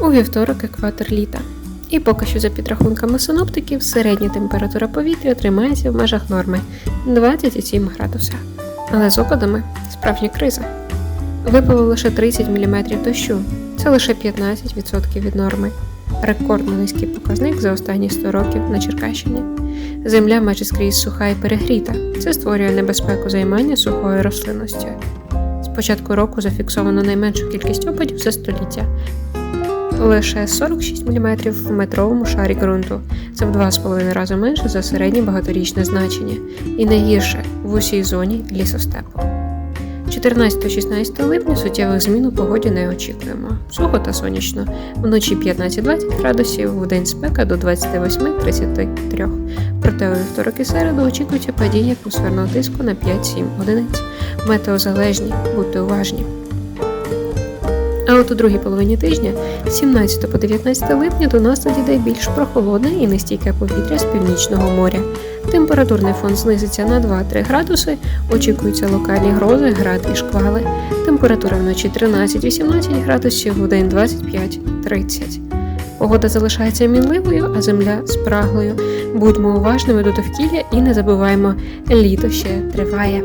У вівторок екватор літа. І поки що за підрахунками синоптиків, середня температура повітря тримається в межах норми 27 градуса. Але з опадами справжня криза. Випало лише 30 мм дощу, це лише 15% від норми. Рекордно низький показник за останні 100 років на Черкащині. Земля майже скрізь суха і перегріта. Це створює небезпеку займання сухою рослинністю. Початку року зафіксовано найменшу кількість опадів за століття лише 46 мм в метровому шарі ґрунту. Це в 2,5 рази менше за середнє багаторічне значення, і найгірше в усій зоні лісостепу. 14-16 липня суттєвих змін у погоді не очікуємо. Сухо та сонячно. Вночі 15-20 градусів, в спека до 28-33. Проте у вівторок і середу очікується падіння атмосферного тиску на 5-7 одиниць. Метеозалежні, будьте уважні. А от у другій половині тижня, з 17 по 19 липня, до нас надійде більш прохолодне і нестійке повітря з північного моря. Температурний фон знизиться на 2-3 градуси, очікуються локальні грози, град і шквали. Температура вночі 13-18 градусів, в день 25-30. Погода залишається мінливою, а земля спраглою. Будьмо уважними до довкілля і не забуваємо, літо ще триває.